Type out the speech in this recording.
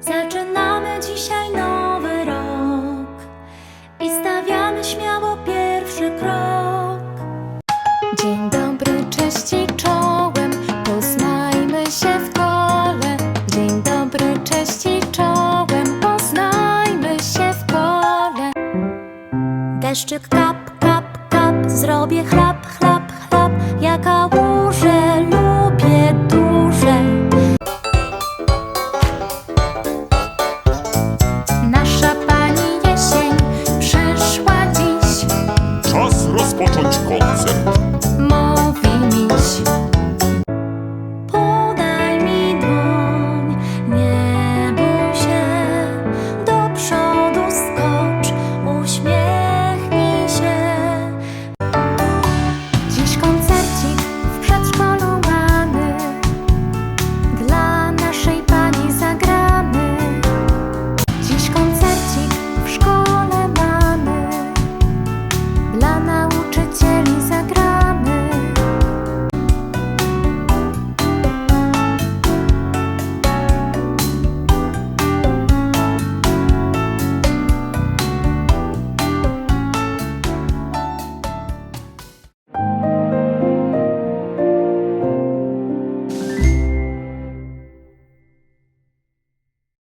Zaczynamy dzisiaj nowy rok i stawiamy śmiało pierwszy krok. Dzień dobry, cześć i czołem, poznajmy się w kole. Dzień dobry, cześć i czołem, poznajmy się w kole. Deszczyk kap, kap, kap, zrobię chleb Potoczkowcem.